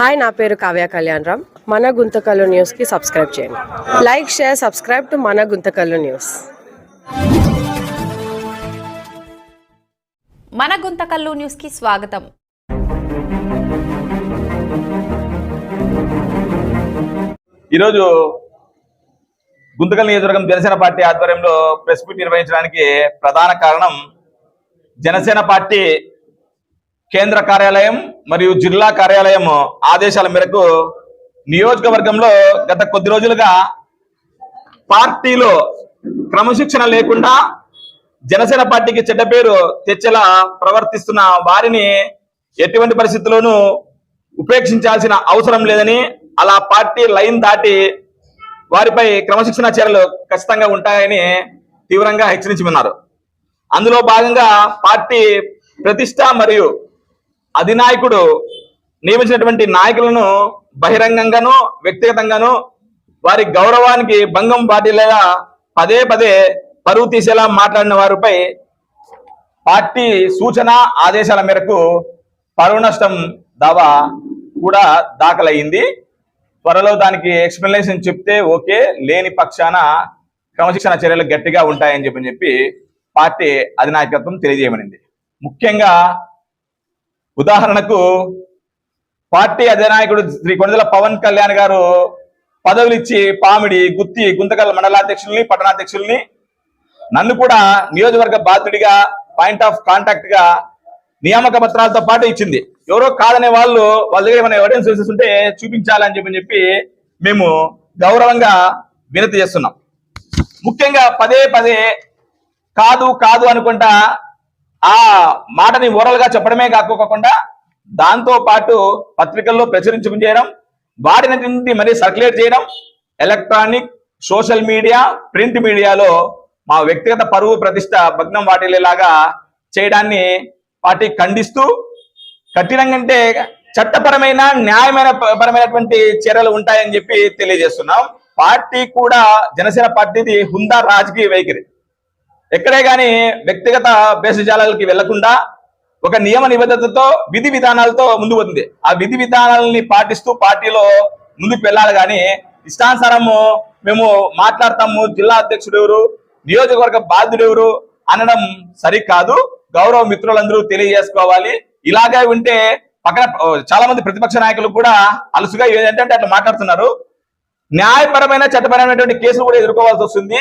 Hi నా పేరు కావ్య కళ్యాణ్ రామ్. మన గుంతకల్లు న్యూస్కి సబ్స్క్రైబ్ చేయండి. లైక్ షేర్ సబ్స్క్రైబ్ టు మన గుంతకల్లు న్యూస్. మన గుంతకల్లు న్యూస్కి స్వాగతం. ఈరోజు గుంతకల్ నియోజకవర్గం జనసేన పార్టీ ఆధ్వర్యంలో ప్రెస్ మీట్ నిర్వహించడానికి ప్రధాన కారణం జనసేన పార్టీ కేంద్ర కార్యాలయం మరియు జిల్లా కార్యాలయం ఆదేశాల మేరకు నియోజకవర్గంలో గత కొద్ది రోజులుగా పార్టీలో క్రమశిక్షణ లేకుండా జనసేన పార్టీకి చెడ్డ పేరు తెచ్చేలా ప్రవర్తిస్తున్న వారిని ఎటువంటి పరిస్థితుల్లోనూ ఉపేక్షించాల్సిన అవసరం లేదని అలా పార్టీ లైన్ దాటి వారిపై క్రమశిక్షణ చర్యలు ఖచ్చితంగా ఉంటాయని తీవ్రంగా హెచ్చరించమన్నారు. అందులో భాగంగా పార్టీ ప్రతిష్ట మరియు అధినాయకుడు నియమించినటువంటి నాయకులను బహిరంగంగాను వ్యక్తిగతంగాను వారి గౌరవానికి భంగం వాటిల్లేలా పదే పదే పరువు తీసేలా మాట్లాడిన వారిపై పార్టీ సూచన ఆదేశాల మేరకు పరువు నష్టం దావా కూడా దాఖలయ్యింది. త్వరలో దానికి ఎక్స్ప్లెనేషన్ చెప్తే ఓకే లేని పక్షాన క్రమశిక్షణ చర్యలు గట్టిగా ఉంటాయని చెప్పి చెప్పి పార్టీ అధినాయకత్వం తెలియజేయమనింది. ముఖ్యంగా ఉదాహరణకు పార్టీ అధినాయకుడు శ్రీ కొండల పవన్ కళ్యాణ్ గారు పదవులు ఇచ్చి పామిడి గుత్తి గుంతకల్ మండలాధ్యక్షుల్ని పట్టణాధ్యక్షుల్ని నన్ను కూడా నియోజకవర్గ బాధ్యుడిగా పాయింట్ ఆఫ్ కాంటాక్ట్గా నియామక పత్రాలతో పాటు ఇచ్చింది. ఎవరో కాదనే వాళ్ళు వాళ్ళ దగ్గర ఏమైనా ఎవిడెన్స్ ఉంటే చూపించాలని చెప్పి చెప్పి మేము గౌరవంగా వినతి చేస్తున్నాం. ముఖ్యంగా పదే పదే కాదు కాదు అనుకుంటా ఆ మాటని ఓరల్గా చెప్పడమే కాకోకుండా దాంతో పాటు పత్రికల్లో ప్రచురించడం చేయడం వాటిని మరీ సర్క్యులేట్ చేయడం ఎలక్ట్రానిక్ సోషల్ మీడియా ప్రింట్ మీడియాలో మా వ్యక్తిగత పరువు ప్రతిష్ట భగ్నం వాటిల్లేలాగా చేయడాన్ని పార్టీ ఖండిస్తూ కఠినంగా అంటే చట్టపరమైన న్యాయమైన పరమైనటువంటి చర్యలు ఉంటాయని చెప్పి తెలియజేస్తున్నాం. పార్టీ కూడా జనసేన పార్టీది హుందా రాజకీయ వైఖరి. ఎక్కడే గాని వ్యక్తిగత భేషజాలకి వెళ్ళకుండా ఒక నియమ నిబద్ధతతో విధి విధానాలతో ముందు పోతుంది. ఆ విధి విధానాలని పాటిస్తూ పార్టీలో ముందుకు వెళ్ళాలి కానీ ఇష్టానుసారము మేము మాట్లాడతాము. జిల్లా అధ్యక్షుడు ఎవరు? నియోజకవర్గ బాధ్యుడు ఎవరు? అనడం సరికాదు. గౌరవ మిత్రులందరూ తెలియజేసుకోవాలి. ఇలాగే ఉంటే పక్కన చాలా మంది ప్రతిపక్ష నాయకులు కూడా అలసుగా ఏంటంటే అట్లా మాట్లాడుతున్నారు. న్యాయపరమైన చట్టపరమైనటువంటి కేసులు కూడా ఎదుర్కోవాల్సి వస్తుంది.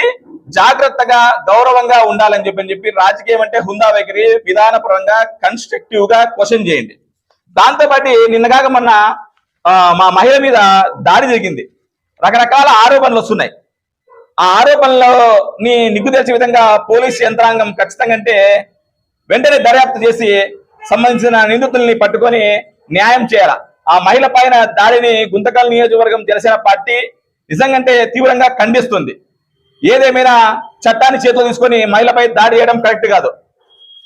జాగ్రత్తగా గౌరవంగా ఉండాలని చెప్పి చెప్పి రాజకీయం అంటే హుందా వైఖరి విధానపరంగా కన్స్ట్రక్టివ్గా క్వశ్చన్ చేయండి. దాంతో పాటు నిన్నగాక మొన్న ఆ, మా మహిళ మీద దాడి జరిగింది. రకరకాల ఆరోపణలు వస్తున్నాయి. ఆ ఆరోపణలో నీ నిగ్గు తెచ్చే విధంగా పోలీస్ యంత్రాంగం ఖచ్చితంగా అంటే వెంటనే దర్యాప్తు చేసి సంబంధించిన నిందితుల్ని పట్టుకొని న్యాయం చేయాల? ఆ మహిళ పైన దాడిని గుంతకల్ నియోజకవర్గం జనసేన పార్టీ నిజంగంటే తీవ్రంగా ఖండిస్తుంది. ఏదేమైనా చట్టాన్ని చేతిలో తీసుకొని మహిళపై దాడి చేయడం కరెక్ట్ కాదు.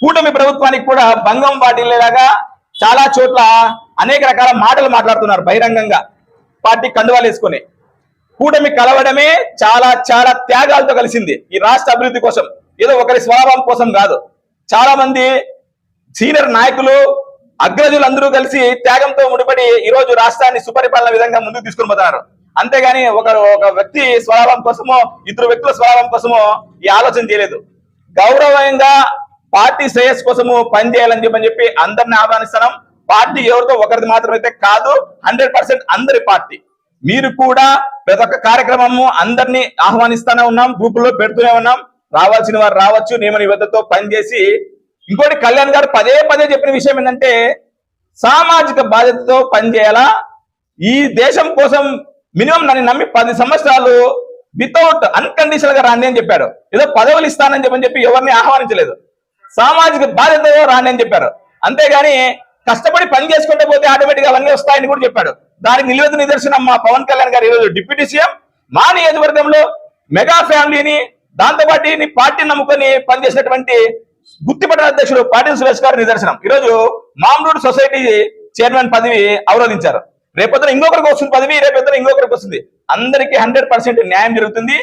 కూటమి ప్రభుత్వానికి కూడా భంగం వాటిల్లేలాగా చాలా చోట్ల అనేక రకాల మాటలు మాట్లాడుతున్నారు బహిరంగంగా. పార్టీ కండువాలు వేసుకొని. కూటమి కలవడమే చాలా చాలా త్యాగాలతో కలిసింది ఈ రాష్ట్ర అభివృద్ధి కోసం. ఏదో ఒకరి స్వభావం కోసం కాదు. చాలా మంది సీనియర్ నాయకులు అగ్రజులు అందరూ కలిసి త్యాగంతో ముడిపడి ఈ రోజు రాష్ట్రాన్ని సుపరిపాలన విధంగా ముందుకు తీసుకుని పోతున్నారు. అంతేగాని ఒక ఒక వ్యక్తి స్వభావం కోసమో ఇద్దరు వ్యక్తుల స్వభావం కోసమో ఈ ఆలోచన చేయలేదు. గౌరవంగా పార్టీ శ్రేయస్ కోసము పనిచేయాలని చెప్పని చెప్పి అందరిని ఆహ్వానిస్తున్నాం. పార్టీ ఎవరితో ఒకరిది మాత్రమైతే కాదు హండ్రెడ్ పర్సెంట్ అందరి పార్టీ. మీరు కూడా ప్రతి ఒక్క కార్యక్రమము అందరినీ ఆహ్వానిస్తూనే ఉన్నాం గ్రూపుల్లో పెడుతూనే ఉన్నాం. రావాల్సిన వారు రావచ్చు నియమ నిబద్ధతతో పనిచేసి. ఇంకోటి కళ్యాణ్ గారు పదే పదే చెప్పిన విషయం ఏంటంటే సామాజిక బాధ్యతతో పనిచేయాలా? ఈ దేశం కోసం మినిమం నన్ను నమ్మి పది సంవత్సరాలు వితౌట్ అన్కండిషనల్గా రాండి అని చెప్పారు ఏదో పదవులు ఇస్తానని చెప్పని చెప్పి ఎవరిని ఆహ్వానించలేదు. సామాజిక బాధ్యతతో రాండి అని చెప్పారు. అంతేగాని కష్టపడి పని చేసుకుంటే పోతే ఆటోమేటిక్ అవన్నీ వస్తాయని కూడా చెప్పాడు. దానికి నిలువెత్తు నిదర్శనం మా పవన్ కళ్యాణ్ గారు ఈరోజు డిప్యూటీ సీఎం. మా నియోజకవర్గంలో మెగా ఫ్యామిలీని దాంతో పాటు పార్టీని నమ్ముకొని పనిచేసినటువంటి గుత్తిపట్టిన అధ్యక్షుడు పాటిల్ సురేష్ గారు నిదర్శనం. ఈరోజు మామూలు సొసైటీ చైర్మన్ పదవి అవరోధించారు. రేపొద్దున ఇంకొకరికి వస్తుంది పదవి రేపొద్దున ఇంకొకరికి వస్తుంది. అందరికీ హండ్రెడ్ పర్సెంట్ న్యాయం జరుగుతుంది.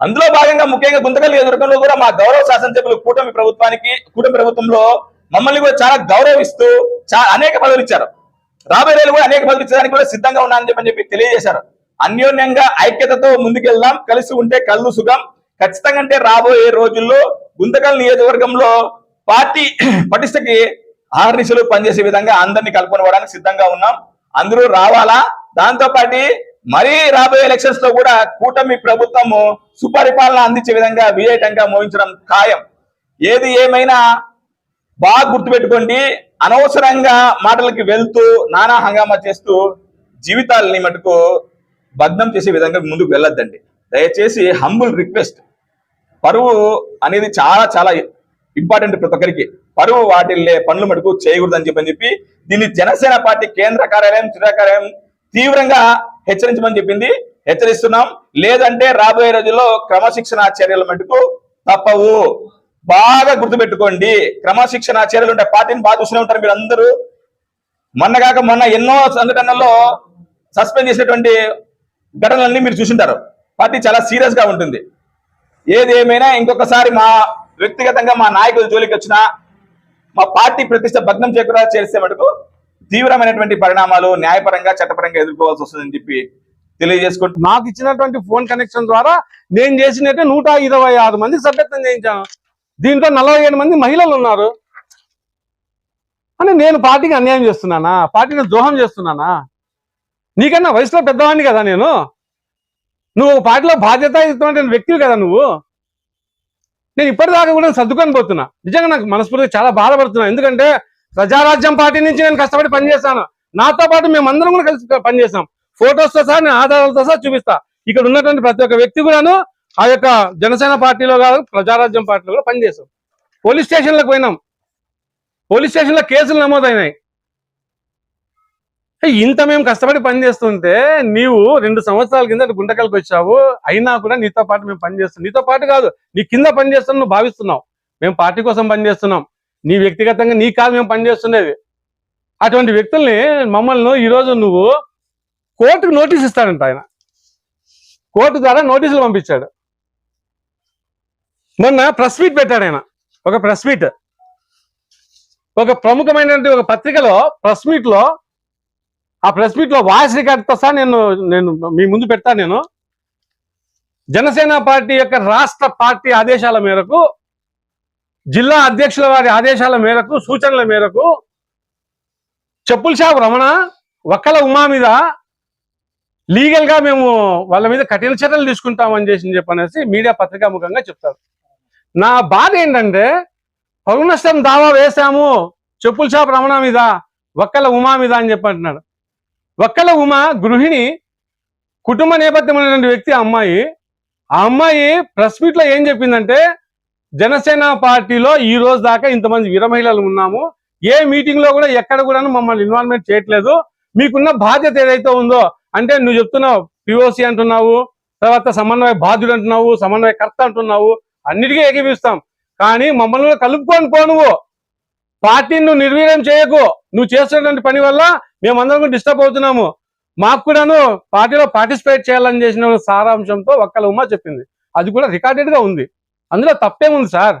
అందులో భాగంగా ముఖ్యంగా గుంతకల్ నియోజకవర్గంలో కూడా మా గౌరవ శాసనసభ్యులు కూటమి ప్రభుత్వానికి కూటమి ప్రభుత్వంలో మమ్మల్ని కూడా చాలా గౌరవిస్తూ చాలా అనేక పదవులు ఇచ్చారు. రాబోయే రోజులు కూడా అనేక పదవులు ఇచ్చడానికి కూడా సిద్ధంగా ఉన్నానని చెప్పని చెప్పి తెలియజేశారు. అన్యోన్యంగా ఐక్యతతో ముందుకెళ్దాం. కలిసి ఉంటే కళ్ళు సుఖం. ఖచ్చితంగా అంటే రాబోయే రోజుల్లో గుంతకల్ నియోజకవర్గంలో పార్టీ పటిష్టకి ఆహర్నిశలు పనిచేసే విధంగా అందరినీ కలుపుకోవడానికి సిద్ధంగా ఉన్నాం. అందరూ రావాలా? దాంతో పాటు మరీ రాబోయే ఎలక్షన్స్లో కూడా కూటమి ప్రభుత్వము సుపరిపాలన అందించే విధంగా విజయటంగా మోహించడం ఖాయం. ఏది ఏమైనా బాగా గుర్తుపెట్టుకోండి. అనవసరంగా మాటలకి వెళ్తూ నానా హంగామా చేస్తూ జీవితాలని మటుకు భగ్నం చేసే విధంగా ముందుకు వెళ్ళొద్దండి. దయచేసి హంబుల్ రిక్వెస్ట్ పరువు అనేది చాలా చాలా ఇంపార్టెంట్ ప్రతి ఒక్కరికి. పరువు వాటిల్లే పనులు మటుకు చేయకూడదని చెప్పని చెప్పి దీన్ని జనసేన పార్టీ కేంద్ర కార్యాలయం జిల్లా కార్యాలయం తీవ్రంగా హెచ్చరించమని చెప్పింది. హెచ్చరిస్తున్నాం. లేదంటే రాబోయే రోజుల్లో క్రమశిక్షణ చర్యలు మటుకు తప్పవు. బాగా గుర్తుపెట్టుకోండి. క్రమశిక్షణ చర్యలు ఉంటాయి పార్టీని బాగా చూస్తూనే ఉంటారు మీరు అందరూ మొన్న కాక మొన్న ఎన్నో సంఘటనల్లో సస్పెండ్ చేసినటువంటి ఘటనలన్నీ మీరు చూసింటారు. పార్టీ చాలా సీరియస్గా ఉంటుంది. ఏది ఏమైనా ఇంకొకసారి మా వ్యక్తిగతంగా మా నాయకుల జోలికి వచ్చినా మా పార్టీ ప్రతిష్ట భగ్నం చేయకుండా చేస్తే మటుకు తీవ్రమైనటువంటి పరిణామాలు న్యాయపరంగా చట్టపరంగా ఎదుర్కోవాల్సి వస్తుందని చెప్పి తెలియజేసుకుంటూ నాకు ఇచ్చినటువంటి ఫోన్ కనెక్షన్ ద్వారా నేను చేసినట్టే నూట ఇరవై ఆరు మంది సభ్యత్వం చేయించాను. దీంట్లో నలభై ఏడు మంది మహిళలు ఉన్నారు. అని నేను పార్టీకి అన్యాయం చేస్తున్నానా? పార్టీని ద్రోహం చేస్తున్నానా? నీకన్నా వయసులో పెద్దవాడిని కదా నేను. నువ్వు ఒక పార్టీలో ఇస్తున్న వ్యక్తివి కదా నువ్వు. నేను ఇప్పటిదాకా కూడా సర్దుకొని పోతున్నా. నిజంగా నాకు మనస్ఫూర్తిగా చాలా బాధపడుతున్నా. ఎందుకంటే ప్రజారాజ్యం పార్టీ నుంచి నేను కష్టపడి పనిచేస్తాను నాతో పాటు మేమందరం కూడా కలిసి పనిచేస్తాం ఫొటోస్తో సహా నేను ఆధారాలతో సహా చూపిస్తా. ఇక్కడ ఉన్నటువంటి ప్రతి ఒక్క వ్యక్తి కూడాను ఆ యొక్క జనసేన పార్టీలో కాదు ప్రజారాజ్యం పార్టీలో కూడా పనిచేస్తాం పోలీస్ స్టేషన్లకు పోయినాం. పోలీస్ స్టేషన్లో కేసులు నమోదైనాయి. ఇంత మేము కష్టపడి పనిచేస్తుంటే నీవు రెండు సంవత్సరాల కింద గుంటకల్కి వచ్చావు. అయినా కూడా నీతో పాటు మేము పనిచేస్తున్నాం నీతో పాటు కాదు నీ కింద పనిచేస్తున్నాం నువ్వు భావిస్తున్నావు. మేము పార్టీ కోసం పనిచేస్తున్నాం నీ వ్యక్తిగతంగా నీ కాదు మేము పనిచేస్తుండేది అటువంటి వ్యక్తుల్ని మమ్మల్ని ఈరోజు నువ్వు కోర్టుకు నోటీస్ ఇస్తాడంట ఆయన. కోర్టు ద్వారా నోటీసులు పంపించాడు. మొన్న ప్రెస్ మీట్ పెట్టాడు ఆయన. ఒక ప్రెస్ మీట్. ఒక ప్రముఖమైనటువంటి ఒక పత్రికలో ప్రెస్ మీట్లో ఆ ప్రెస్ మీట్లో వాయిస్ రికార్డ్తో సహా నేను నేను మీ ముందు పెడతాను నేను. జనసేన పార్టీ యొక్క రాష్ట్ర పార్టీ ఆదేశాల మేరకు జిల్లా అధ్యక్షుల వారి ఆదేశాల మేరకు సూచనల మేరకు చెప్పుల షాపు రమణ వక్కల ఉమా మీద లీగల్గా మేము వాళ్ళ మీద కఠిన చర్యలు తీసుకుంటామని చేసి చెప్పనేసి మీడియా పత్రికా ముఖంగా చెప్తారు. నా బాధ ఏంటంటే పరువు నష్టం దావా వేశాము చెప్పుల షాప్ రమణ మీద వక్కల ఉమా మీద అని చెప్పి ఒక్కళ్ళ వక్కల గృహిణి కుటుంబ నేపథ్యం వ్యక్తి అమ్మాయి. ఆ అమ్మాయి ప్రెస్ మీట్లో ఏం చెప్పిందంటే జనసేన పార్టీలో ఈ రోజు దాకా ఇంతమంది వీర మహిళలు ఉన్నాము. ఏ మీటింగ్లో కూడా ఎక్కడ కూడా మమ్మల్ని ఇన్వాల్వ్మెంట్ చేయట్లేదు. మీకున్న బాధ్యత ఏదైతే ఉందో అంటే నువ్వు చెప్తున్నావు పిఓసి అంటున్నావు తర్వాత సమన్వయ బాధ్యుడు అంటున్నావు సమన్వయకర్త అంటున్నావు అన్నిటికీ ఏకీపిస్తాం కానీ మమ్మల్ని కలుపుకొని పో నువ్వు. పార్టీని నువ్వు నిర్వీర్యం చేయకు. నువ్వు చేస్తున్నటువంటి పని వల్ల మేమందరం కూడా డిస్టర్బ్ అవుతున్నాము. మాకు కూడాను పార్టీలో పార్టిసిపేట్ చేయాలని చేసిన సారాంశంతో ఒక్కల ఉమ్మ చెప్పింది. అది కూడా రికార్డెడ్గా ఉంది. అందులో తప్పేముంది సార్?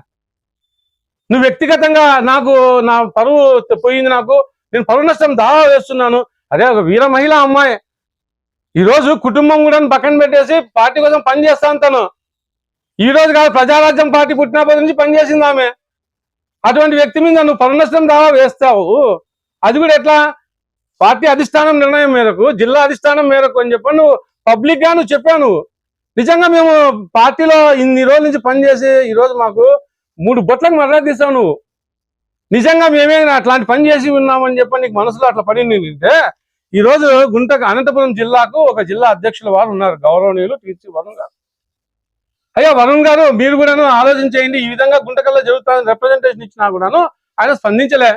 నువ్వు వ్యక్తిగతంగా నాకు నా పరువు పోయింది నాకు నేను పరువు నష్టం దావా వేస్తున్నాను. అదే ఒక వీర మహిళ అమ్మాయి. ఈ రోజు కుటుంబం కూడా పక్కన పెట్టేసి పార్టీ కోసం పనిచేస్తాను తను ఈ రోజు కాదు ప్రజారాజ్యం పార్టీ పుట్టినప్పటి నుంచి పనిచేసింది ఆమె. అటువంటి వ్యక్తి మీద నువ్వు పరువు నష్టం దావా వేస్తావు. అది కూడా ఎట్లా? పార్టీ అధిష్టానం నిర్ణయం మేరకు జిల్లా అధిష్టానం మేరకు అని చెప్పి నువ్వు పబ్లిక్గా నువ్వు చెప్పావు నువ్వు. నిజంగా మేము పార్టీలో ఇన్ని రోజుల నుంచి పనిచేసి ఈ రోజు మాకు మూడు బొట్లకు మర్యాద తీసావు నువ్వు. నిజంగా మేమే అట్లాంటి పని చేసి ఉన్నామని చెప్పి నీకు మనసులో అట్లా పడి ఈ రోజు గుంట అనంతపురం జిల్లాకు ఒక జిల్లా అధ్యక్షుల వారు ఉన్నారు గౌరవనీయులు టీసీ వరుణ్ గారు. అయ్యా వరుణ్ గారు మీరు కూడాను ఆలోచించేయండి ఈ విధంగా గుంటకల్లో జరుగుతుందని రిప్రజెంటేషన్ ఇచ్చినా కూడాను ఆయన స్పందించలే.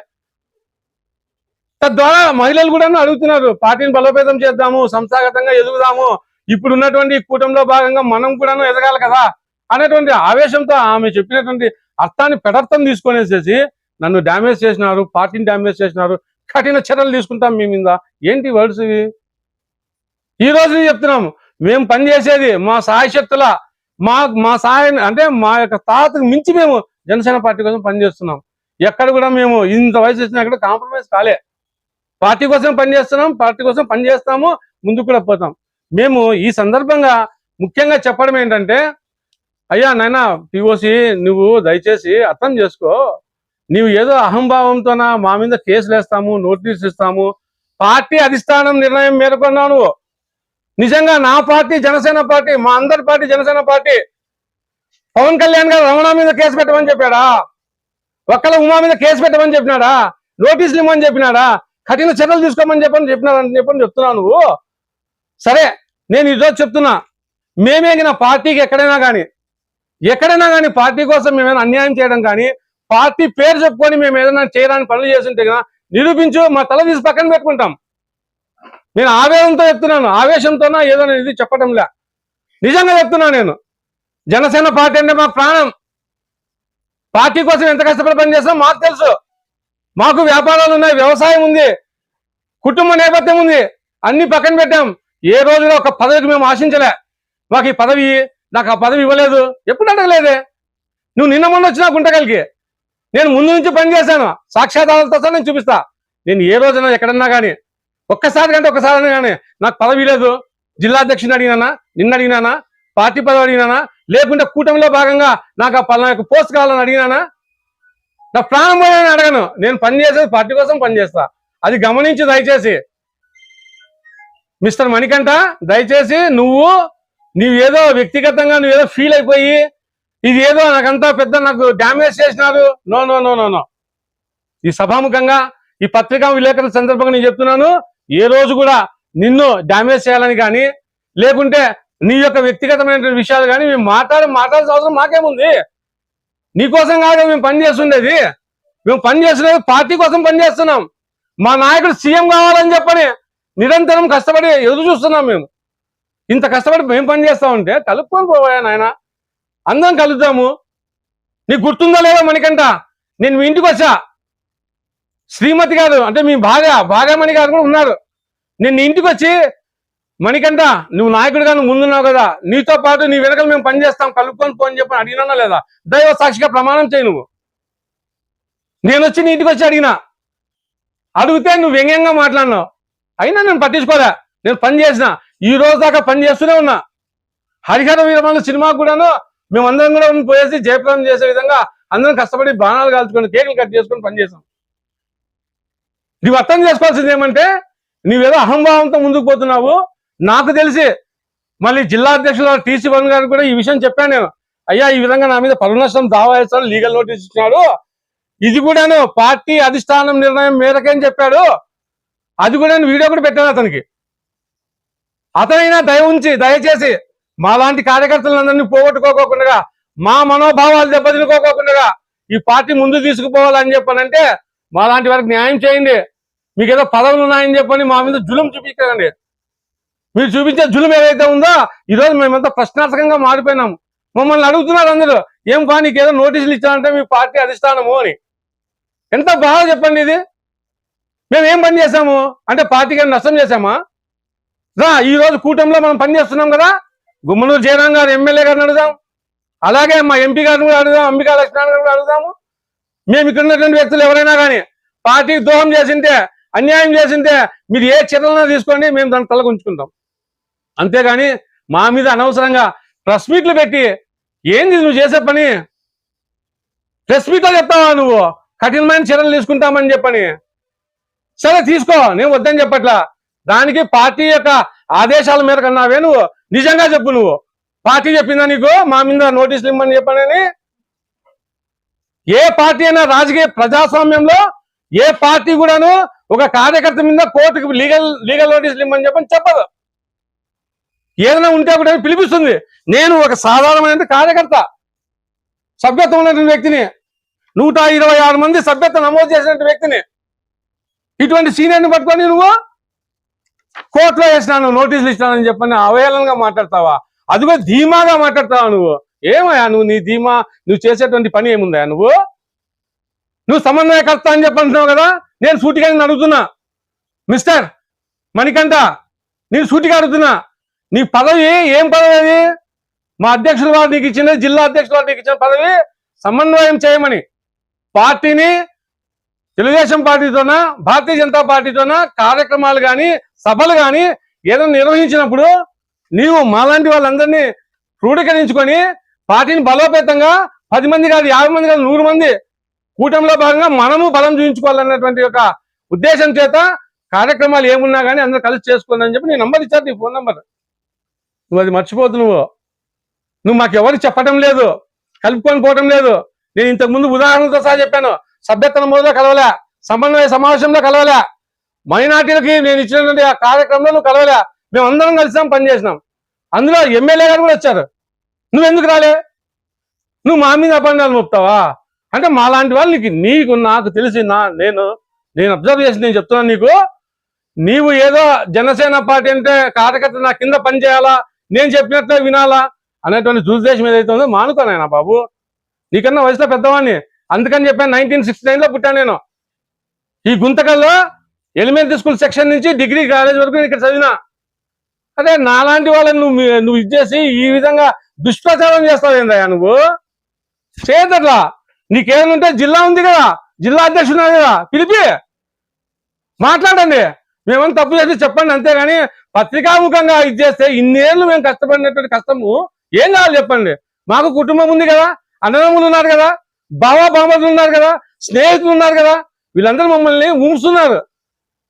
తద్వారా మహిళలు కూడాను అడుగుతున్నారు పార్టీని బలోపేతం చేద్దాము సంస్థాగతంగా ఎదుగుదాము ఇప్పుడు ఉన్నటువంటి కూటమిలో భాగంగా మనం కూడాను ఎదగాలి కదా అనేటువంటి ఆవేశంతో ఆమె చెప్పినటువంటి అర్థాన్ని పెడర్థం తీసుకొనేసేసి నన్ను డ్యామేజ్ చేసినారు పార్టీని డ్యామేజ్ చేసినారు కఠిన చర్యలు తీసుకుంటాం మీ మీద. ఏంటి వర్డ్స్ ఇవి? ఈ రోజు చెప్తున్నాము మేము పనిచేసేది మా సాయశక్తుల మా మా సాయం అంటే మా యొక్క తాతకు మించి మేము జనసేన పార్టీ కోసం పనిచేస్తున్నాం. ఎక్కడ కూడా మేము ఇంత వయసు వచ్చినా కూడా కాంప్రమైజ్ కాలే. పార్టీ కోసం పనిచేస్తున్నాం పార్టీ కోసం పనిచేస్తాము ముందుకు కూడా పోతాం. మేము ఈ సందర్భంగా ముఖ్యంగా చెప్పడం ఏంటంటే అయ్యా నాయన పిఓసి నువ్వు దయచేసి అర్థం చేసుకో. నీవు ఏదో అహంభావంతోన మా మీద కేసులు వేస్తాము నోటీస్ ఇస్తాము పార్టీ అధిష్టానం నిర్ణయం మేరకున్నావు నువ్వు. నిజంగా నా పార్టీ జనసేన పార్టీ మా అందరి పార్టీ జనసేన పార్టీ పవన్ కళ్యాణ్ గారు రమణ మీద కేసు పెట్టమని చెప్పాడా? ఒక్కల ఉమా మీద కేసు పెట్టమని చెప్పినాడా? నోటీసులు ఇవ్వమని చెప్పినాడా? కఠిన చర్యలు తీసుకోమని చెప్పని చెప్పినారని చెప్పని చెప్తున్నావు నువ్వు. సరే నేను ఈరోజు చెప్తున్నా. మేమేగిన పార్టీకి ఎక్కడైనా కానీ ఎక్కడైనా కానీ పార్టీ కోసం మేమైనా అన్యాయం చేయడం కానీ పార్టీ పేరు చెప్పుకొని మేము ఏదైనా చేయడానికి పనులు చేస్తుంటే కదా నిరూపించు మా తల తీసి పక్కన పెట్టుకుంటాం. నేను ఆవేదంతో చెప్తున్నాను. ఆవేశంతోనా ఏదో ఇది చెప్పడంలే నిజంగా చెప్తున్నా నేను. జనసేన పార్టీ అంటే మా ప్రాణం. పార్టీ కోసం ఎంత కష్టపడి పనిచేస్తాం మాకు తెలుసు. మాకు వ్యాపారాలు ఉన్నాయి వ్యవసాయం ఉంది కుటుంబ నేపథ్యం ఉంది అన్ని పక్కన పెట్టాం. ఏ రోజులో ఒక పదవికి మేము ఆశించలే. మాకు ఈ పదవి నాకు ఆ పదవి ఇవ్వలేదు. ఎప్పుడు అడగలేదే? నువ్వు నిన్న మొన్న వచ్చినా గుంటకల్కి. నేను ముందు నుంచి పనిచేశాను సాక్షాధారాలతో సహా నేను చూపిస్తా. నేను ఏ రోజున ఎక్కడన్నా కానీ ఒక్కసారి కంటే ఒక్కసారి కానీ నాకు పదవి లేదు జిల్లా అధ్యక్షుని అడిగినానా? నిన్న అడిగినానా? పార్టీ పదవి అడిగినానా? లేకుంటే కూటమిలో భాగంగా నాకు ఆ పలానా పోస్ట్ కావాలని అడిగినానా? నా ప్రాణం పోయాలని అడగను. నేను పని చేసేది పార్టీ కోసం పనిచేస్తా అది గమనించి దయచేసి. మిస్టర్ మణికంఠ దయచేసి నువ్వు నువ్వేదో వ్యక్తిగతంగా నువ్వేదో ఫీల్ అయిపోయి ఇది ఏదో నాకంతా పెద్ద నాకు డ్యామేజ్ చేసినారు. No no no no no ఈ సభాముఖంగా ఈ పత్రికా విలేకరుల సందర్భంగా నేను చెప్తున్నాను. ఏ రోజు కూడా నిన్ను డ్యామేజ్ చేయాలని కానీ లేకుంటే నీ యొక్క వ్యక్తిగతమైన విషయాలు కానీ మేము మాట్లాడి మాట్లాడాల్సిన అవసరం మాకేముంది? నీకోసం కాదు మేము పని చేస్తుండేది. మేము పని చేస్తున్నది పార్టీ కోసం పని చేస్తున్నాం. మా నాయకుడు సీఎం కావాలని చెప్పని నిరంతరం కష్టపడి ఎదురు చూస్తున్నాం మేము. ఇంత కష్టపడి మేము పని చేస్తా ఉంటే కలుపుకొని పోయా నాయన? అందరం కలుద్దాము. నీకు గుర్తుందో లేదో మనకంట నేను మీ ఇంటికి వచ్చా. శ్రీమతి గారు అంటే మీ భార్య భార్యమణి గారు కూడా ఉన్నారు. నేను నీ ఇంటికి వచ్చి మణికంట నువ్వు నాయకుడిగా నువ్వు ముందున్నావు కదా. నీతో పాటు నీ వెనకలు మేము పని చేస్తాం కలుపుకొని పోని చెప్పి అడిగినా లేదా? దైవ సాక్షిగా ప్రమాణం చేయి నువ్వు. నేను వచ్చి నీ ఇంటికి వచ్చి అడిగినా. అడిగితే నువ్వు వ్యంగ్యంగా మాట్లాడినావు. అయినా నేను పట్టించుకోలే. నేను పని చేసిన. ఈ రోజు దాకా పని చేస్తూనే ఉన్నా. హరిహర వీరమల్ల సినిమా కూడాను మేమందరం కూడా పోయేసి జయప్రదం చేసే విధంగా అందరం కష్టపడి బాణాలు కాల్చుకొని కేకులు కట్ చేసుకొని పనిచేసాం నువ్వు అర్థం చేసుకోవాల్సింది ఏమంటే నువ్వేదో అహంభావంతో ముందుకు పోతున్నావు. నాకు తెలిసి మళ్ళీ జిల్లా అధ్యక్షులు టీసీ వన్ గారు కూడా ఈ విషయం చెప్పాను నేను. అయ్యా ఈ విధంగా నా మీద పరువు నష్టం దావా వేస్తాను లీగల్ నోటీస్ ఇచ్చినాడు ఇది కూడాను పార్టీ అధిష్టానం నిర్ణయం మేరకేం చెప్పాడు. అది కూడా నేను వీడియో కూడా పెట్టాను అతనికి. అతనైనా దయ ఉంచి దయచేసి మాలాంటి కార్యకర్తలందరినీ పోగొట్టుకోకుండా మా మనోభావాలు దెబ్బతినుకోకుండా ఈ పార్టీ ముందు తీసుకుపోవాలని చెప్పానంటే మాలాంటి వారికి న్యాయం చేయండి. మీకు ఏదో పదవులు ఉన్నాయని చెప్పని మా మీద జులుం చూపించకండి. మీరు చూపించే జులుం ఏదైతే ఉందో ఈరోజు మేమంతా ప్రశ్నార్థకంగా మారిపోయినాము. మమ్మల్ని అడుగుతున్నారు అందరూ ఏం పా నీకు ఏదో నోటీసులు ఇచ్చారంటే మీ పార్టీ అధిష్టానము అని. ఎంత బాగా చెప్పండి ఇది? మేము ఏం పని చేసాము అంటే పార్టీకి నష్టం చేశామా? రా ఈ రోజు కూటమిలో మనం పని చేస్తున్నాం కదా. గుమ్మనూరు జయరాం గారు ఎమ్మెల్యే గారిని అడుగుదాం. అలాగే మా ఎంపీ గారిని కూడా అడుగుదాం అంబికా లక్ష్మణ్ గారిని కూడా అడుగుదాము. మేము ఇక్కడ ఉన్నటువంటి వ్యక్తులు ఎవరైనా కానీ పార్టీకి దోహం చేసింటే అన్యాయం చేసింటే మీరు ఏ చర్యలను తీసుకోండి మేము దాన్ని తలకు ఉంచుకుంటాం అంతేగాని మా మీద అనవసరంగా ప్రెస్ మీట్లు పెట్టి ఏంది నువ్వు చేసే పని? ప్రెస్ మీట్లో చెప్తావా నువ్వు? కఠినమైన చర్యలు తీసుకుంటామని చెప్పని. సరే తీసుకో నేను వద్దని చెప్పట్లా. దానికి పార్టీ యొక్క ఆదేశాల మేరకు అన్నావే నువ్వు. నిజంగా చెప్పు నువ్వు. పార్టీ చెప్పిందా నీకు? మా మీద నోటీసులు ఇమ్మని చెప్పానని. ఏ పార్టీ అయినా రాజకీయ ప్రజాస్వామ్యంలో ఏ పార్టీ కూడాను ఒక కార్యకర్త మీద కోర్టుకు లీగల్ లీగల్ నోటీసులు ఇమ్మని చెప్పని చెప్పదు. ఏదైనా ఉంటే ఒకటే పిలిపిస్తుంది. నేను ఒక సాధారణమైన కార్యకర్త. సభ్యత్వం ఉన్నటువంటి వ్యక్తిని నూట ఇరవై ఆరు మంది సభ్యత్వం నమోదు చేసినటువంటి వ్యక్తిని ఇటువంటి సీనియర్ని పట్టుకొని నువ్వు కోర్టులో వేసినాను నోటీసులు ఇచ్చినానని చెప్పని అవహేళనగా మాట్లాడతావా? అది కూడా ధీమాగా మాట్లాడతావా నువ్వు? ఏమయ్యా నువ్వు నీ ధీమా? నువ్వు చేసేటువంటి పని ఏముందా నువ్వు? నువ్వు సమన్వయకర్త అని చెప్పంటున్నావు కదా? నేను సూటిగా అడుగుతున్నా. మిస్టర్ మణికంఠ నేను సూటిగా అడుగుతున్నా. నీ పదవి ఏం పదవి అది? మా అధ్యక్షుల వారు నీకు ఇచ్చిన జిల్లా అధ్యక్షుల వారు నీకు ఇచ్చిన పదవి సమన్వయం చేయమని. పార్టీని తెలుగుదేశం పార్టీతోన భారతీయ జనతా పార్టీతోన కార్యక్రమాలు కానీ సభలు కానీ ఏదైనా నిర్వహించినప్పుడు నీవు మాలాంటి వాళ్ళందరినీ క్రూడీకరించుకొని పార్టీని బలోపేతంగా పది మంది కాదు యాభై మంది కాదు నూరు మంది కూటమిలో భాగంగా మనము బలం చూపించుకోవాలన్నటువంటి ఒక ఉద్దేశం చేత కార్యక్రమాలు ఏమున్నా కానీ అందరూ కలిసి చేసుకోండి అని చెప్పి నీ నంబర్ ఇచ్చారు నీ ఫోన్ నంబర్. నువ్వు అది మర్చిపోతు నువ్వు. నువ్వు మాకు చెప్పడం లేదు కలుపుకొని పోవడం లేదు. నేను ఇంతకు ముందు ఉదాహరణతో సహా చెప్పాను. సభ్యత్వ నమోదులో కలవలే సమన్వయ సమావేశంలో కలవలే. మైనార్టీలకి నేను ఇచ్చినటువంటి ఆ కార్యక్రమంలో నువ్వు కలవలే. మేము అందరం కలిసాం పనిచేసినాం అందులో ఎమ్మెల్యే గారు కూడా వచ్చారు. నువ్వెందుకు రాలే? నువ్వు మా మీద అపండాలు మోపుతావా? అంటే మాలాంటి వాళ్ళు నీకు నీకు నాకు తెలిసి నా నేను నేను అబ్జర్వ్ చేసి నేను చెప్తున్నాను నీకు. నీవు ఏదో జనసేన పార్టీ అంటే కార్యకర్త నా కింద పని చేయాలా? నేను చెప్పినట్లే వినాలా అనేటువంటి దురుద్దేశం ఏదైతే ఉందో మానుకోనైనా బాబు. నీకన్నా వయసులో పెద్దవాడిని. అందుకని చెప్పాను నైన్టీన్ సిక్స్టీ నైన్లో పుట్టాను నేను. ఈ గుంతకల్లో ఎలిమెంటరీ స్కూల్ సెక్షన్ నుంచి డిగ్రీ కాలేజ్ వరకు ఇక్కడ చదివినా. అదే నాలాంటి వాళ్ళని నువ్వు నువ్వు ఇచ్చేసి ఈ విధంగా దుష్ప్రచారం చేస్తావు ఏందయ్యా నువ్వు? చేయదట్లా నీకేమైనా ఉంటే జిల్లా ఉంది కదా. జిల్లా అధ్యక్షుడు కదా. పిలిపి. మాట్లాడండి. మేమని తప్పు చేసి చెప్పండి అంతేగాని పత్రికాముఖంగా ఇది చేస్తే ఇన్నేళ్ళు మేము కష్టపడినటువంటి కష్టము. ఏం కావాలి చెప్పండి? మాకు కుటుంబం ఉంది కదా అన్నదమ్ములు ఉన్నారు కదా బావ బామ్మలు ఉన్నారు కదా స్నేహితులు ఉన్నారు కదా వీళ్ళందరూ మమ్మల్ని ఉంచుతున్నారు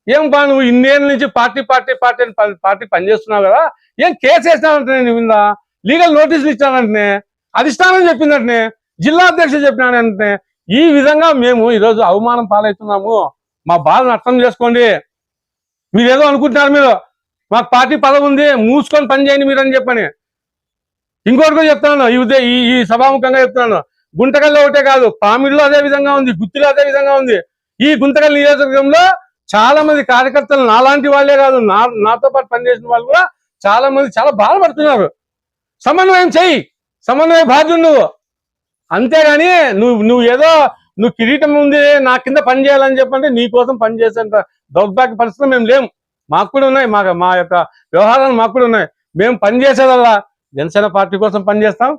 ఏం బా నువ్వు ఇన్నేళ్ళ నుంచి పార్టీ పార్టీ పార్టీ అని పని- పార్టీ పనిచేస్తున్నావు కదా ఏం కేసు వేసినానంటే నేను విందా లీగల్ నోటీసులు ఇచ్చానంటే అధిష్టానం చెప్పిందంటే జిల్లా అధ్యక్షుడు చెప్పినాడంటే ఈ విధంగా మేము ఈరోజు అవమానం పాలవుతున్నాము. మా బాధను అర్థం చేసుకోండి. మీరు ఏదో అనుకుంటున్నారు మీరు. మాకు పార్టీ పదవి ఉంది మూసుకొని పని చేయండి మీరు అని చెప్పని. ఇంకోటి కూడా చెప్తున్నాను ఈ ఈ ఈ సభాముఖంగా చెప్తున్నాను. గుంటకల్లో ఒకటే కాదు పామిడిలో అదే విధంగా ఉంది గుత్తిలో అదే విధంగా ఉంది. ఈ గుంతకల్ నియోజకవర్గంలో చాలా మంది కార్యకర్తలు నాలాంటి వాళ్ళే కాదు నా నాతో పాటు పనిచేసిన వాళ్ళు కూడా చాలా మంది చాలా బాధపడుతున్నారు. సమన్వయం చెయ్యి సమన్వయ బాధ్యుడు నువ్వు. అంతేగాని నువ్వు నువ్వు ఏదో నువ్వు కిరీటం ఉంది నా కింద పని చేయాలని చెప్పంటే నీ కోసం పనిచేసేంత దౌర్భాగ్య పరిస్థితులు మేము లేము. మాకు కూడా ఉన్నాయి. మా మా యొక్క వ్యవహారాలు మాకు కూడా ఉన్నాయి. మేము పనిచేసేదల్లా జనసేన పార్టీ కోసం పనిచేస్తాం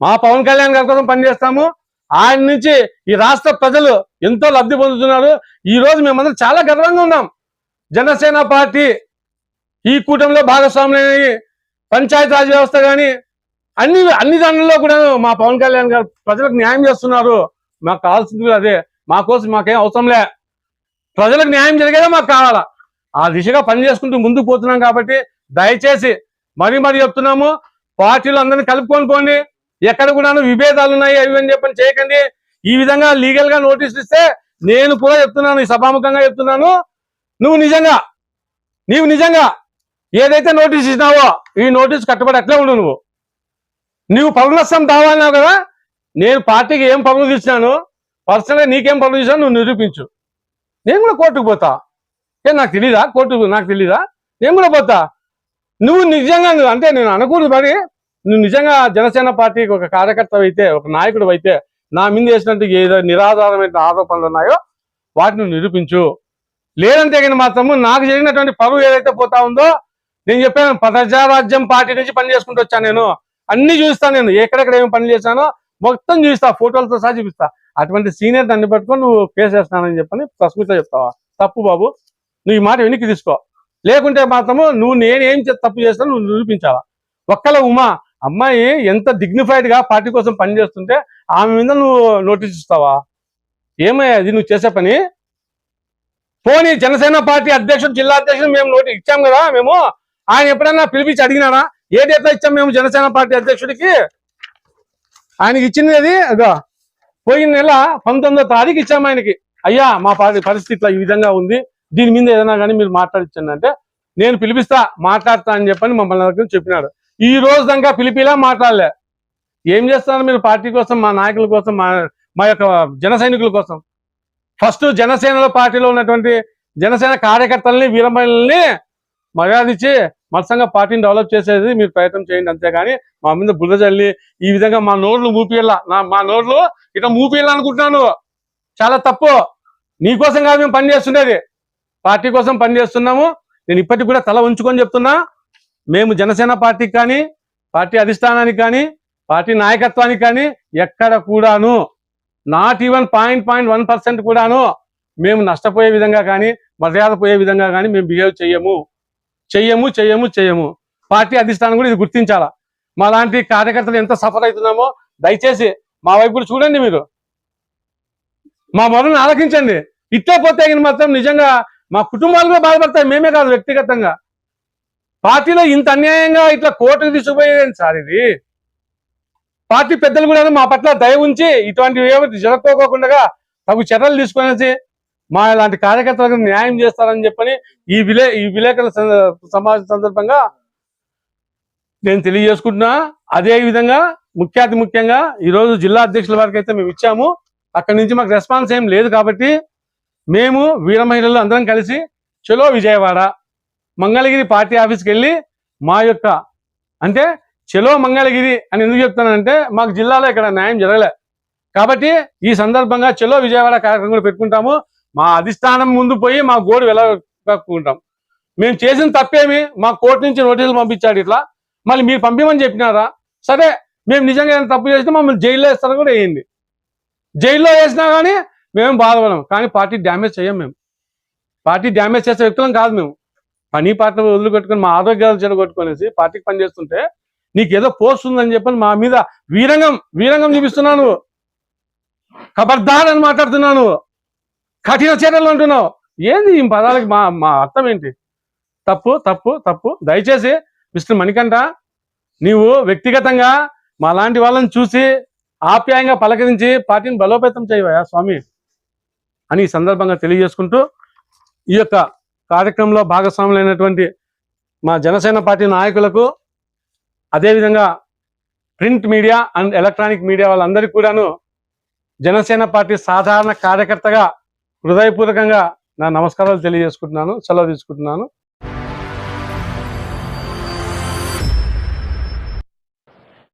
మా పవన్ కళ్యాణ్ గారి కోసం పనిచేస్తాము ఆయన నుంచి ఈ రాష్ట్ర ప్రజలు ఎంతో లబ్ధి పొందుతున్నారు. ఈ రోజు మేమందరం చాలా గర్వంగా ఉన్నాం. జనసేన పార్టీ ఈ కూటమిలో భాగస్వాములైన పంచాయతీ రాజ్ వ్యవస్థ కానీ అన్ని అన్ని దానిలో కూడా మా పవన్ కళ్యాణ్ గారు ప్రజలకు న్యాయం చేస్తున్నారు. మాకు కావాల్సింది కూడా అదే. మా కోసం మాకేం అవసరంలే ప్రజలకు న్యాయం జరిగేదే మాకు కావాలా? ఆ దిశగా పని చేసుకుంటూ ముందుకు పోతున్నాం కాబట్టి దయచేసి మరీ మరీ చెప్తున్నాము. పార్టీలు అందరినీ కలుపుకొని పోండి. ఎక్కడ కూడా విభేదాలు ఉన్నాయి అవి అని చెప్పని చేయకండి. ఈ విధంగా లీగల్గా నోటీసులు ఇస్తే నేను కూడా చెప్తున్నాను ఈ సభాముఖంగా చెప్తున్నాను. నువ్వు నిజంగా నీవు నిజంగా ఏదైతే నోటీస్ ఇచ్చినావో ఈ నోటీస్ కట్టుబడి అట్లే ఉండు నువ్వు. నువ్వు పరువు నష్టం దావాలన్నావు కదా నేను పార్టీకి ఏం పనులు తీసినాను పర్సనల్గా నీకేం పనులు తీసినా నువ్వు నిరూపించు. నేను కూడా కోర్టుకు పోతా. ఏ నాకు తెలీదా? కోర్టుకు నాకు తెలీదా? నేను కూడా పోతా. నువ్వు నిజంగా అంటే నేను అనకూడదు మరి. నువ్వు నిజంగా జనసేన పార్టీకి ఒక కార్యకర్త అయితే ఒక నాయకుడు అయితే నా మీద వేసినట్టు ఏదో నిరాధారమైన ఆరోపణలు ఉన్నాయో వాటిని నిరూపించు. లేదంటే కానీ మాత్రము నాకు జరిగినటువంటి పరువు ఏదైతే పోతా ఉందో నేను చెప్పాను ప్రజారాజ్యం పార్టీ నుంచి పని చేసుకుంటూ వచ్చాను నేను. అన్ని చూస్తాను నేను. ఎక్కడెక్కడ ఏమి పని చేశానో మొత్తం చూపిస్తా ఫోటోలతో సహా చూపిస్తా. అటువంటి సీనియర్ దాన్ని పెట్టుకొని నువ్వు కేసు వేస్తానని చెప్పని ప్రెస్ చెప్తావా? తప్పు బాబు. నువ్వు ఈ మాట వెనక్కి తీసుకో. లేకుంటే మాత్రము నువ్వు నేనేం చే- తప్పు చేస్తాను నువ్వు నిరూపించావా ఒక్కల ఉమా అమ్మాయి ఎంత డిగ్నిఫైడ్గా పార్టీ కోసం పనిచేస్తుంటే ఆమె మీద నువ్వు నోటీస్ ఇస్తావా? ఏమయ్యా అది నువ్వు చేసే పని? పోనీ జనసేన పార్టీ అధ్యక్షుడు జిల్లా అధ్యక్షుడు మేము నోటి ఇచ్చాం కదా మేము. ఆయన ఎప్పుడైనా పిలిపించి అడిగినారా ఏ డేట్లో ఇచ్చాం మేము జనసేన పార్టీ అధ్యక్షుడికి? ఆయనకి ఇచ్చింది అది అదో. పోయిన నెల పంతొమ్మిదో తారీఖు ఇచ్చాము ఆయనకి. అయ్యా మా పరిస్థితి ఇట్లా ఈ విధంగా ఉంది. దీని మీద ఏదైనా కానీ మీరు మాట్లాడించండి అంటే నేను పిలిపిస్తా మాట్లాడతా అని చెప్పని మమ్మల్ని దగ్గర చెప్పినాడు. ఈ రోజు దాకా పిలిపిలా మాట్లాడలే. ఏం చేస్తారు మీరు పార్టీ కోసం మా నాయకుల కోసం మా మా యొక్క జన సైనికుల కోసం? ఫస్ట్ జనసేనలో పార్టీలో ఉన్నటువంటి జనసేన కార్యకర్తల్ని వీరమహిళల్ని మర్యాద ఇచ్చి మత్సంగా పార్టీని డెవలప్ చేసేది మీరు ప్రయత్నం చేయండి అంతేగాని మా మీద బురద చల్లి ఈ విధంగా మా నోర్లు మూపియల్లా నా మా నోర్లు ఇట్లా మూపిల్లా అనుకుంటున్నాను చాలా తప్పు. నీకోసం కాదు మేము పని చేస్తుండేది. పార్టీ కోసం పని చేస్తున్నాము. నేను ఇప్పటికి కూడా తల ఉంచుకొని చెప్తున్నా. మేము జనసేన పార్టీకి కానీ పార్టీ అధిష్టానానికి కానీ పార్టీ నాయకత్వానికి కానీ ఎక్కడ కూడాను not even point point one percent కూడాను మేము నష్టపోయే విధంగా కానీ మర్యాద పోయే విధంగా కానీ మేము బిహేవ్ చేయము. చెయ్యము చెయ్యము చెయ్యము. పార్టీ అధిష్టానం కూడా ఇది గుర్తించాలా? మా లాంటి కార్యకర్తలు ఎంత సఫర్ అవుతున్నామో దయచేసి మా వైపు కూడా చూడండి మీరు. మా మొదలను ఆలకించండి. ఇట్టే పోతే మాత్రం నిజంగా మా కుటుంబాలు కూడా బాధపడతాయి. మేమే కాదు వ్యక్తిగతంగా. పార్టీలో ఇంత అన్యాయంగా ఇట్లా కోర్టుకు తీసుకుపోయేది సార్ ఇది? పార్టీ పెద్దలు కూడా మా పట్ల దయ ఉంచి ఇటువంటివి ఏమి జరగకోకుండా తగు చర్యలు తీసుకునేసి మా ఇలాంటి కార్యకర్తలకు న్యాయం చేస్తారని చెప్పని ఈ విలే ఈ విలేకరుల స- సమావేశం సందర్భంగా నేను తెలియజేసుకుంటున్నా. అదే విధంగా ముఖ్య అతి ముఖ్యంగా ఈ రోజు జిల్లా అధ్యక్షుల వారికి అయితే మేము ఇచ్చాము. అక్కడి నుంచి మాకు రెస్పాన్స్ ఏం లేదు కాబట్టి మేము వీర మహిళలు అందరం కలిసి చలో విజయవాడ మంగళగిరి పార్టీ ఆఫీస్కి వెళ్ళి మా యొక్క అంటే చలో మంగళగిరి అని ఎందుకు చెప్తానంటే మాకు జిల్లాలో ఇక్కడ న్యాయం జరగలే. కాబట్టి ఈ సందర్భంగా చలో విజయవాడ కార్యక్రమం కూడా పెట్టుకుంటాము. మా అధిష్టానం ముందు పోయి మా గోడు వెళ్ళకుంటాం మేము చేసిన తప్పేమి? మా కోర్టు నుంచి నోటీసులు పంపించాడు ఇట్లా. మళ్ళీ మీరు పంపించమని చెప్పినారా? సరే మేము నిజంగా ఏమైనా తప్పు చేస్తే మమ్మల్ని జైల్లో వేస్తారు కూడా వేయండి. జైల్లో వేసినా కానీ మేము బాధపడం కానీ పార్టీ డ్యామేజ్ చేయం మేము. పార్టీ డ్యామేజ్ చేసే వ్యక్తులం కాదు మేము. పని పాట వదిలిపెట్టుకొని మా ఆరోగ్యాలు చెడగొట్టుకునేసి పార్టీకి పని చేస్తుంటే నీకు ఏదో పోస్ట్ ఉందని చెప్పని మా మీద వీరంగం వీరంగం చూపిస్తున్నాను. నువ్వు అని మాట్లాడుతున్నాను. నువ్వు కఠిన చర్యలు అంటున్నావు. ఏంది ఈ పదాలకి మా మా అర్థం ఏంటి? తప్పు తప్పు తప్పు. దయచేసి మిస్టర్ మణికంఠ నీవు వ్యక్తిగతంగా మా లాంటి వాళ్ళని చూసి ఆప్యాయంగా పలకరించి పార్టీని బలోపేతం చేయవయా స్వామి అని ఈ సందర్భంగా తెలియజేసుకుంటూ ఈ యొక్క కార్యక్రమంలో భాగస్వాములైనటువంటి మా జనసేన పార్టీ నాయకులకు అదేవిధంగా print media and electronic media వాళ్ళందరికీ కూడాను జనసేన పార్టీ సాధారణ కార్యకర్తగా హృదయపూర్వకంగా నా నమస్కారాలు తెలియజేసుకుంటున్నాను సెలవు తీసుకుంటున్నాను.